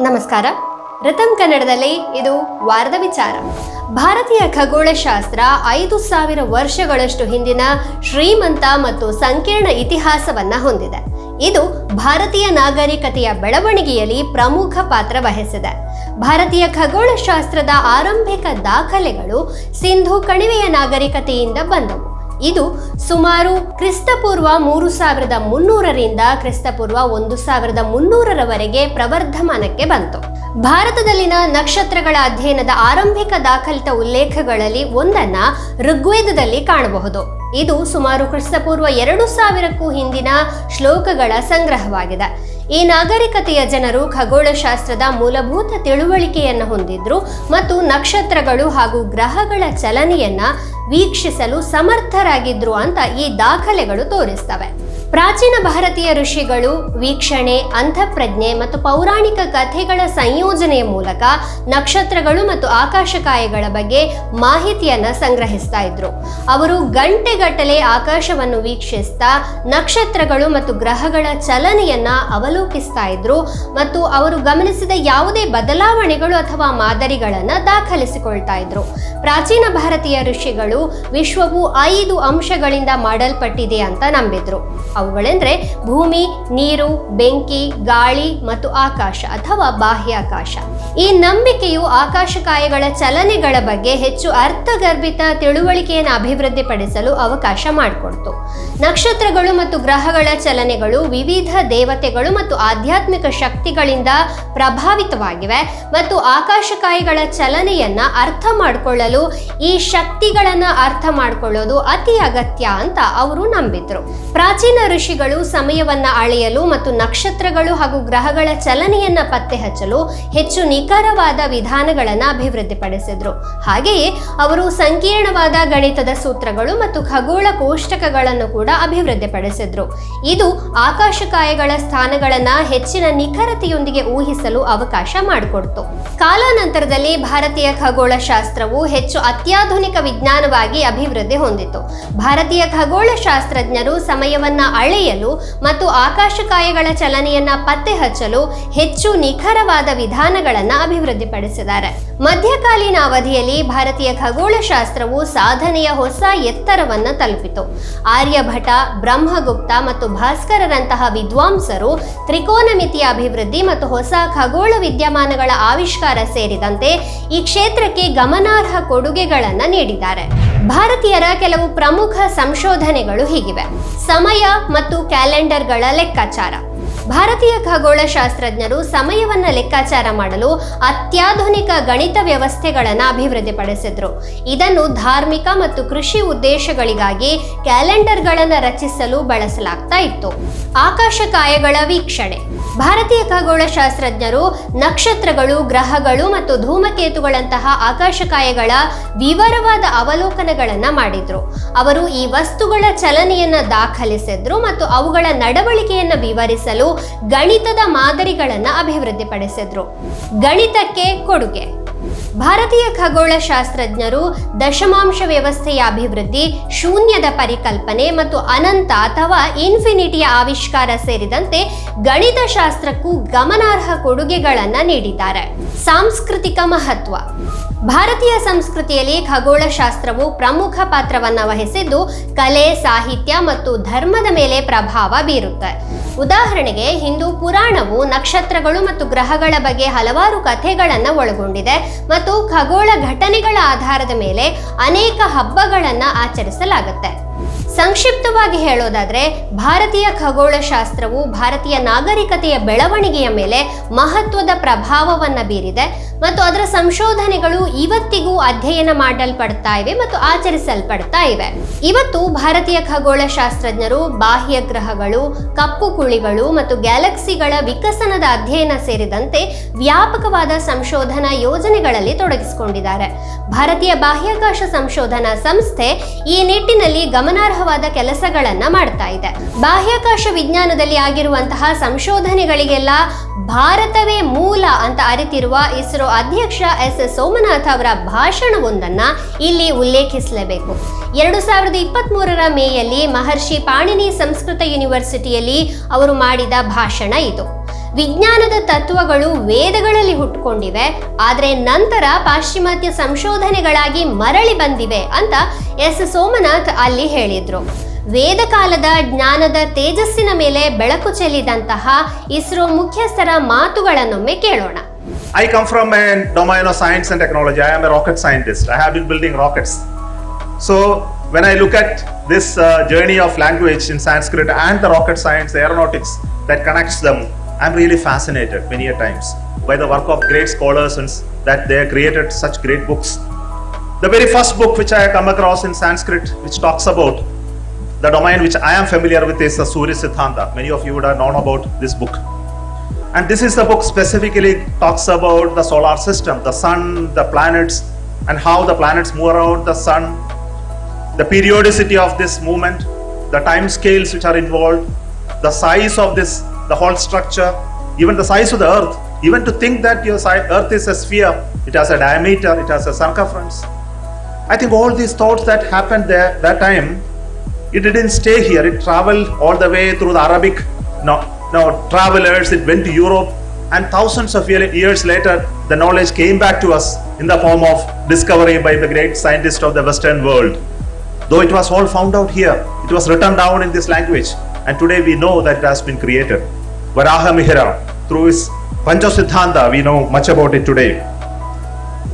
ನಮಸ್ಕಾರ. ರತಂ ಕನ್ನಡದಲ್ಲಿ ಇದು ವಾರದ ವಿಚಾರ. ಭಾರತೀಯ ಖಗೋಳಶಾಸ್ತ್ರ ಐದು ಸಾವಿರ ವರ್ಷಗಳಷ್ಟು ಹಿಂದಿನ ಶ್ರೀಮಂತ ಮತ್ತು ಸಂಕೀರ್ಣ ಇತಿಹಾಸವನ್ನ ಹೊಂದಿದೆ. ಇದು ಭಾರತೀಯ ನಾಗರಿಕತೆಯ ಬೆಳವಣಿಗೆಯಲ್ಲಿ ಪ್ರಮುಖ ಪಾತ್ರ ವಹಿಸಿದೆ. ಭಾರತೀಯ ಖಗೋಳಶಾಸ್ತ್ರದ ಆರಂಭಿಕ ದಾಖಲೆಗಳು ಸಿಂಧು ಕಣಿವೆಯ ನಾಗರಿಕತೆಯಿಂದ ಬಂದವು. ಇದು ಸುಮಾರು ಕ್ರಿಸ್ತಪೂರ್ವ ಮೂರು ಸಾವಿರದ ಮುನ್ನೂರರಿಂದ ಕ್ರಿಸ್ತಪೂರ್ವ ಒಂದು ಸಾವಿರದ ಮುನ್ನೂರರವರೆಗೆ ಪ್ರವರ್ಧಮಾನಕ್ಕೆ ಬಂತು. ಭಾರತದಲ್ಲಿನ ನಕ್ಷತ್ರಗಳ ಅಧ್ಯಯನದ ಆರಂಭಿಕ ದಾಖಲಿತ ಉಲ್ಲೇಖಗಳಲ್ಲಿ ಒಂದನ್ನ ಋಗ್ವೇದದಲ್ಲಿ ಕಾಣಬಹುದು. ಇದು ಸುಮಾರು ಕ್ರಿಸ್ತಪೂರ್ವ ಎರಡು ಸಾವಿರಕ್ಕೂ ಹಿಂದಿನ ಶ್ಲೋಕಗಳ ಸಂಗ್ರಹವಾಗಿದೆ. ಈ ನಾಗರಿಕತೆಯ ಜನರು ಖಗೋಳಶಾಸ್ತ್ರದ ಮೂಲಭೂತ ತಿಳುವಳಿಕೆಯನ್ನು ಹೊಂದಿದ್ರು ಮತ್ತು ನಕ್ಷತ್ರಗಳು ಹಾಗೂ ಗ್ರಹಗಳ ಚಲನೆಯನ್ನ ವೀಕ್ಷಿಸಲು ಸಮರ್ಥರಾಗಿದ್ರು ಅಂತ ಈ ದಾಖಲೆಗಳು ತೋರಿಸ್ತವೆ. ಪ್ರಾಚೀನ ಭಾರತೀಯ ಋಷಿಗಳು ವೀಕ್ಷಣೆ ಅಂತಃಪ್ರಜ್ಞೆ ಮತ್ತು ಪೌರಾಣಿಕ ಕಥೆಗಳ ಸಂಯೋಜನೆಯ ಮೂಲಕ ನಕ್ಷತ್ರಗಳು ಮತ್ತು ಆಕಾಶಕಾಯಗಳ ಬಗ್ಗೆ ಮಾಹಿತಿಯನ್ನು ಸಂಗ್ರಹಿಸ್ತಾ ಇದ್ರು. ಅವರು ಗಂಟೆಗಟ್ಟಲೆ ಆಕಾಶವನ್ನು ವೀಕ್ಷಿಸ್ತಾ ನಕ್ಷತ್ರಗಳು ಮತ್ತು ಗ್ರಹಗಳ ಚಲನೆಯನ್ನ ಅವಲೋಕಿಸ್ತಾ ಇದ್ರು ಮತ್ತು ಅವರು ಗಮನಿಸಿದ ಯಾವುದೇ ಬದಲಾವಣೆಗಳು ಅಥವಾ ಮಾದರಿಗಳನ್ನು ದಾಖಲಿಸಿಕೊಳ್ತಾ ಇದ್ರು. ಪ್ರಾಚೀನ ಭಾರತೀಯ ಋಷಿಗಳು ವಿಶ್ವವು ಐದು ಅಂಶಗಳಿಂದ ಮಾಡಲ್ಪಟ್ಟಿದೆ ಅಂತ ನಂಬಿದ್ರು. ಅವುಗಳೆಂದ್ರೆ ಭೂಮಿ, ನೀರು, ಬೆಂಕಿ, ಗಾಳಿ ಮತ್ತು ಆಕಾಶ ಅಥವಾ ಬಾಹ್ಯಾಕಾಶ. ಈ ನಂಬಿಕೆಯು ಆಕಾಶಕಾಯಗಳ ಚಲನೆಗಳ ಬಗ್ಗೆ ಹೆಚ್ಚು ಅರ್ಥಗರ್ಭಿತ ತಿಳುವಳಿಕೆಯನ್ನು ಅಭಿವೃದ್ಧಿಪಡಿಸಲು ಅವಕಾಶ ಮಾಡಿಕೊಡ್ತು. ನಕ್ಷತ್ರಗಳು ಮತ್ತು ಗ್ರಹಗಳ ಚಲನೆಗಳು ವಿವಿಧ ದೇವತೆಗಳು ಮತ್ತು ಆಧ್ಯಾತ್ಮಿಕ ಶಕ್ತಿಗಳಿಂದ ಪ್ರಭಾವಿತವಾಗಿವೆ ಮತ್ತು ಆಕಾಶಕಾಯಿಗಳ ಚಲನೆಯನ್ನ ಅರ್ಥ ಮಾಡಿಕೊಳ್ಳಲು ಈ ಶಕ್ತಿಗಳನ್ನ ಅರ್ಥ ಮಾಡಿಕೊಳ್ಳೋದು ಅತಿ ಅಗತ್ಯ ಅಂತ ಅವರು ನಂಬಿದ್ರು. ಪ್ರಾಚೀನ ಋಷಿಗಳು ಸಮಯವನ್ನ ಅಳೆಯಲು ಮತ್ತು ನಕ್ಷತ್ರಗಳು ಹಾಗೂ ಗ್ರಹಗಳ ಚಲನೆಯನ್ನ ಪತ್ತೆ ಹಚ್ಚಲು ಹೆಚ್ಚು ನಿಖರವಾದ ವಿಧಾನಗಳನ್ನು ಅಭಿವೃದ್ಧಿಪಡಿಸಿದ್ರು. ಹಾಗೆಯೇ ಅವರು ಸಂಕೀರ್ಣವಾದ ಗಣಿತದ ಸೂತ್ರಗಳು ಮತ್ತು ಖಗೋಳ ಕೋಷ್ಟಕಗಳನ್ನು ಕೂಡ ಅಭಿವೃದ್ಧಿಪಡಿಸಿದ್ರು. ಇದು ಆಕಾಶಕಾಯಗಳ ಸ್ಥಾನಗಳನ್ನ ಹೆಚ್ಚಿನ ನಿಖರತೆಯೊಂದಿಗೆ ಊಹಿಸಲು ಅವಕಾಶ ಮಾಡಿಕೊಡ್ತು. ಕಾಲಾನಂತರದಲ್ಲಿ ಭಾರತೀಯ ಖಗೋಳ ಶಾಸ್ತ್ರವು ಹೆಚ್ಚು ಅತ್ಯಾಧುನಿಕ ವಿಜ್ಞಾನವಾಗಿ ಅಭಿವೃದ್ಧಿ ಹೊಂದಿತು. ಭಾರತೀಯ ಖಗೋಳ ಶಾಸ್ತ್ರಜ್ಞರು ಸಮಯವನ್ನ ಅಳೆಯಲು ಮತ್ತು ಆಕಾಶಕಾಯಗಳ ಚಲನೆಯನ್ನ ಪತ್ತೆ ಹಚ್ಚಲು ಹೆಚ್ಚು ನಿಖರವಾದ ವಿಧಾನಗಳನ್ನು ಅಭಿವೃದ್ಧಿಪಡಿಸಿದ್ದಾರೆ. ಮಧ್ಯಕಾಲೀನ ಅವಧಿಯಲ್ಲಿ ಭಾರತೀಯ ಖಗೋಳಶಾಸ್ತ್ರವು ಸಾಧನೆಯ ಹೊಸ ಎತ್ತರವನ್ನ ತಲುಪಿತು. ಆರ್ಯಭಟ, ಬ್ರಹ್ಮಗುಪ್ತ ಮತ್ತು ಭಾಸ್ಕರರಂತಹ ವಿದ್ವಾಂಸರು ತ್ರಿಕೋನಮಿತಿಯ ಅಭಿವೃದ್ಧಿ ಮತ್ತು ಹೊಸ ಖಗೋಳ ವಿದ್ಯಮಾನಗಳ ಆವಿಷ್ಕಾರ ಸೇರಿದಂತೆ ಈ ಕ್ಷೇತ್ರಕ್ಕೆ ಗಮನಾರ್ಹ ಕೊಡುಗೆಗಳನ್ನು ನೀಡಿದ್ದಾರೆ. ಭಾರತೀಯರ ಕೆಲವು ಪ್ರಮುಖ ಸಂಶೋಧನೆಗಳು ಹೀಗಿವೆ. ಸಮಯ ಮತ್ತು ಕ್ಯಾಲೆಂಡರ್ಗಳ ಲೆಕ್ಕಾಚಾರ. ಭಾರತೀಯ ಖಗೋಳಶಾಸ್ತ್ರಜ್ಞರು ಸಮಯವನ್ನ ಲೆಕ್ಕಾಚಾರ ಮಾಡಲು ಅತ್ಯಾಧುನಿಕ ಗಣಿತ ವ್ಯವಸ್ಥೆಗಳನ್ನು ಅಭಿವೃದ್ಧಿಪಡಿಸಿದ್ರು. ಇದನ್ನು ಧಾರ್ಮಿಕ ಮತ್ತು ಕೃಷಿ ಉದ್ದೇಶಗಳಿಗಾಗಿ ಕ್ಯಾಲೆಂಡರ್ಗಳನ್ನು ರಚಿಸಲು ಬಳಸಲಾಗ್ತಾ ಇತ್ತು. ಆಕಾಶಕಾಯಗಳ ವೀಕ್ಷಣೆ. ಭಾರತೀಯ ಖಗೋಳಶಾಸ್ತ್ರಜ್ಞರು ನಕ್ಷತ್ರಗಳು, ಗ್ರಹಗಳು ಮತ್ತು ಧೂಮಕೇತುಗಳಂತಹ ಆಕಾಶಕಾಯಗಳ ವಿವರವಾದ ಅವಲೋಕನಗಳನ್ನು ಮಾಡಿದ್ರು. ಅವರು ಈ ವಸ್ತುಗಳ ಚಲನೆಯನ್ನ ದಾಖಲಿಸಿದ್ರು ಮತ್ತು ಅವುಗಳ ನಡವಳಿಕೆಯನ್ನು ವಿವರಿಸಲು ಗಣಿತದ ಮಾದರಿಗಳನ್ನು ಅಭಿವೃದ್ಧಿಪಡಿಸಿದ್ರು. ಗಣಿತಕ್ಕೆ ಕೊಡುಗೆ. ಭಾರತೀಯ ಖಗೋಳ ಶಾಸ್ತ್ರಜ್ಞರು ದಶಮಾಂಶ ವ್ಯವಸ್ಥೆಯ ಅಭಿವೃದ್ಧಿ, ಶೂನ್ಯದ ಪರಿಕಲ್ಪನೆ ಮತ್ತು ಅನಂತ ಅಥವಾ ಇನ್ಫಿನಿಟಿಯ ಆವಿಷ್ಕಾರ ಸೇರಿದಂತೆ ಗಣಿತಶಾಸ್ತ್ರಕ್ಕೂ ಗಮನಾರ್ಹ ಕೊಡುಗೆಗಳನ್ನು ನೀಡಿದ್ದಾರೆ. ಸಾಂಸ್ಕೃತಿಕ ಮಹತ್ವ. ಭಾರತೀಯ ಸಂಸ್ಕೃತಿಯಲ್ಲಿ ಖಗೋಳಶಾಸ್ತ್ರವು ಪ್ರಮುಖ ಪಾತ್ರವನ್ನು ವಹಿಸಿದ್ದು ಕಲೆ, ಸಾಹಿತ್ಯ ಮತ್ತು ಧರ್ಮದ ಮೇಲೆ ಪ್ರಭಾವ ಬೀರುತ್ತೆ. ಉದಾಹರಣೆಗೆ ಹಿಂದೂ ಪುರಾಣವು ನಕ್ಷತ್ರಗಳು ಮತ್ತು ಗ್ರಹಗಳ ಬಗ್ಗೆ ಹಲವಾರು ಕಥೆಗಳನ್ನು ಒಳಗೊಂಡಿದೆ ಮತ್ತು ಖಗೋಳ ಘಟನೆಗಳ ಆಧಾರದ ಮೇಲೆ ಅನೇಕ ಹಬ್ಬಗಳನ್ನು ಆಚರಿಸಲಾಗುತ್ತೆ. ಸಂಕ್ಷಿಪ್ತವಾಗಿ ಹೇಳೋದಾದರೆ, ಭಾರತೀಯ ಖಗೋಳಶಾಸ್ತ್ರವು ಭಾರತೀಯ ನಾಗರಿಕತೆಯ ಬೆಳವಣಿಗೆಯ ಮೇಲೆ ಮಹತ್ವದ ಪ್ರಭಾವವನ್ನು ಬೀರಿದೆ. ಮತ್ತು ಅದರ ಸಂಶೋಧನೆಗಳು ಇವತ್ತಿಗೂ ಅಧ್ಯಯನ ಮಾಡಲ್ಪಡ್ತಾ ಇವೆ ಮತ್ತು ಆಚರಿಸಲ್ಪಡ್ತಾ ಇವೆ. ಇವತ್ತು ಭಾರತೀಯ ಖಗೋಳಶಾಸ್ತ್ರಜ್ಞರು, ಬಾಹ್ಯ ಗ್ರಹಗಳು, ಕಪ್ಪು ಕುಳಿಗಳು ಮತ್ತು ಗ್ಯಾಲಕ್ಸಿಗಳ ವಿಕಸನದ ಅಧ್ಯಯನ ಸೇರಿದಂತೆ ವ್ಯಾಪಕವಾದ ಸಂಶೋಧನಾ ಯೋಜನೆಗಳಲ್ಲಿ ತೊಡಗಿಸಿಕೊಂಡಿದ್ದಾರೆ. ಭಾರತೀಯ ಬಾಹ್ಯಾಕಾಶ ಸಂಶೋಧನಾ ಸಂಸ್ಥೆ ಈ ನಿಟ್ಟಿನಲ್ಲಿ ಗಮನಾರ್ಹವಾದ ಕೆಲಸಗಳನ್ನ ಮಾಡ್ತಾ ಇದೆ. ಬಾಹ್ಯಾಕಾಶ ವಿಜ್ಞಾನದಲ್ಲಿ ಆಗಿರುವಂತಹ ಸಂಶೋಧನೆಗಳಿಗೆಲ್ಲ ಭಾರತವೇ ಮೂಲ ಅಂತ ಅರಿತಿರುವ ಇಸ್ರೋ ಅಧ್ಯಕ್ಷ ಎಸ್ ಎಸ್ ಸೋಮನಾಥ್ ಅವರ ಭಾಷಣವೊಂದನ್ನು ಇಲ್ಲಿ ಉಲ್ಲೇಖಿಸಲೇಬೇಕು. ಎರಡು ಸಾವಿರದ ಇಪ್ಪತ್ತ್ ಮೂರರ ಮೇಯಲ್ಲಿ ಮಹರ್ಷಿ ಪಾಣಿನಿ ಸಂಸ್ಕೃತ ಯೂನಿವರ್ಸಿಟಿಯಲ್ಲಿ ಅವರು ಮಾಡಿದ ಭಾಷಣ ಇದು. ವಿಜ್ಞಾನದ ತತ್ವಗಳು ವೇದಗಳಲ್ಲಿ ಹುಟ್ಟುಕೊಂಡಿವೆ ಆದರೆ ನಂತರ ಪಾಶ್ಚಿಮಾತ್ಯ ಸಂಶೋಧನೆಗಳಾಗಿ ಮರಳಿ ಬಂದಿವೆ ಅಂತ ಎಸ್ ಸೋಮನಾಥ್ ಅಲ್ಲಿ ಹೇಳಿದ್ರು. ವೇದಕಾಲದ ಜ್ಞಾನದ ತೇಜಸ್ಸಿನ ಮೇಲೆ ಬೆಳಕು ಚೆಲ್ಲಿದಂತಹ ಇಸ್ರೋ ಮುಖ್ಯಸ್ಥರ ಮಾತುಗಳನ್ನೊಮ್ಮೆ ಕೇಳೋಣ. I come from a domain of science and technology. I am a rocket scientist. I have been building rockets. So, when I look at this uh, journey of language in Sanskrit and the rocket science, the aeronautics that connects them, I'm really fascinated many a times by the work of great scholars and that they created such great books. The very first book which I come across in Sanskrit, which talks about the domain which I am familiar with, is the Surya Siddhanta. Many of you would have known about this book. And this is the book specifically talks about the solar system, the sun, the planets, and how the planets move around the sun, the periodicity of this movement, the time scales which are involved, the size of this, the whole structure, even the size of the earth. Even to think that your earth is a sphere, it has a diameter, it has a circumference. I think all these thoughts that happened there that time, it didn't stay here. It traveled all the way through the Arabic no, no, travelers. It went to Europe, and thousands of years later, the knowledge came back to us in the form of discovery by the great scientists of the Western world. Though it was all found out here, it was written down in this language, and today we know that it has been created. Varaha Mihira, through his Panchasiddhanta, we know much about it today.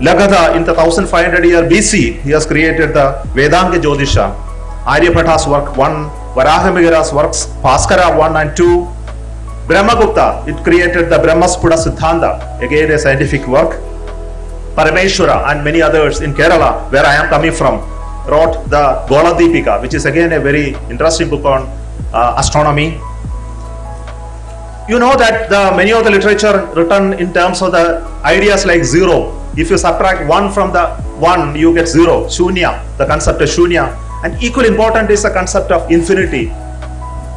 Lagada, in the 1500 year BC, he has created the Vedanga Jyotisha. Aryabhata's work 1, Varahamigira's works, Bhaskara 1 and 2. Brahmagupta, it created the Brahmaspuda Siddhanta, again a scientific work. Parameshwara and many others in Kerala, where I am coming from, wrote the Gola Deepika, which is again a very interesting book on uh, astronomy. You know that the many of the literature written in terms of the ideas like zero. If you subtract one from the one, you get zero. Shunya, the concept of shunya, and equally important is the concept of infinity.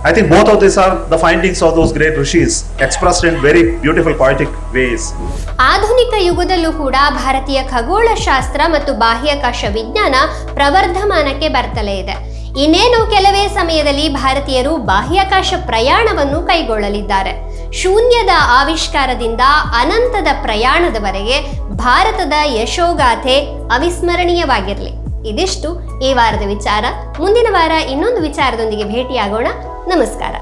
I think both of these are the findings of those great rishis, expressed in very beautiful poetic ways. ಆಧುನಿಕ ಯುಗದಲ್ಲೂ ಕೂಡ ಭಾರತೀಯ ಖಗೋಳಶಾಸ್ತ್ರ ಮತ್ತು ಬಾಹ್ಯಾಕಾಶ ವಿಜ್ಞಾನ ಪ್ರವರ್ಧಮಾನಕ್ಕೆ ಬರ್ತಲೇ ಇದೆ. ಇನ್ನೇನು ಕೆಲವೇ ಸಮಯದಲ್ಲಿ ಭಾರತೀಯರು ಬಾಹ್ಯಾಕಾಶ ಪ್ರಯಾಣವನ್ನು ಕೈಗೊಳ್ಳಲಿದ್ದಾರೆ. ಶೂನ್ಯದ ಆವಿಷ್ಕಾರದಿಂದ ಅನಂತದ ಪ್ರಯಾಣದವರೆಗೆ ಭಾರತದ ಯಶೋಗಾಥೆ ಅವಿಸ್ಮರಣೀಯವಾಗಿರಲಿ. ಇದಿಷ್ಟು ಈ ವಾರದ ವಿಚಾರ. ಮುಂದಿನ ವಾರ ಇನ್ನೊಂದು ವಿಚಾರದೊಂದಿಗೆ ಭೇಟಿಯಾಗೋಣ. ನಮಸ್ಕಾರ